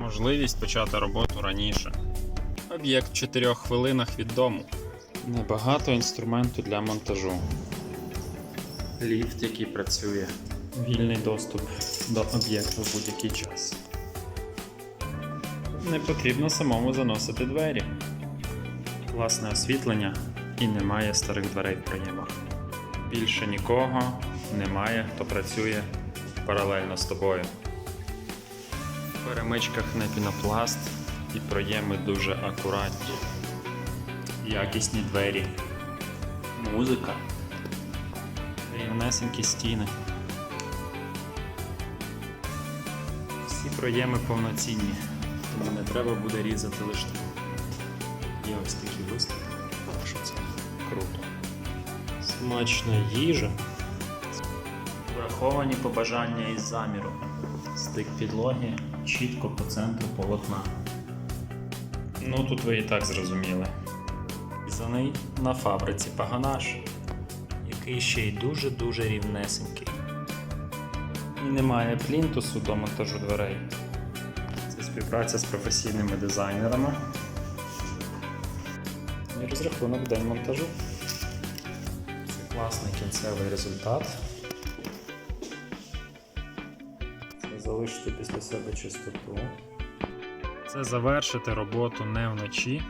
Можливість почати роботу раніше. Об'єкт в 4 хвилинах від дому. Небагато інструменту для монтажу. Ліфт, який працює. Вільний доступ до об'єкту в будь-який час. Не потрібно самому заносити двері. Класне освітлення і немає старих дверей в проємах. Більше нікого немає, хто працює паралельно з тобою. В перемичках не пінопласт і проєми дуже акуратні. Якісні двері. Музика. Рівнесенькі стіни. Всі проєми повноцінні, тому не треба буде різати лиштву. Є ось такі виставки, що це круто. Смачна їжа. Враховані побажання із заміру. Стик підлоги чітко по центру полотна. Ну тут ви і так зрозуміли. Різаний на фабриці паганаш, який ще й дуже-дуже рівнесенький. І немає плінтусу до монтажу дверей. Це співпраця з професійними дизайнерами. І розрахунок день монтажу. Це класний кінцевий результат. Залишити після себе чистоту. Це завершити роботу не вночі.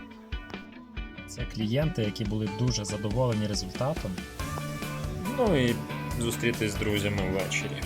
Це клієнти, які були дуже задоволені результатом. Ну і зустрітись з друзями ввечері.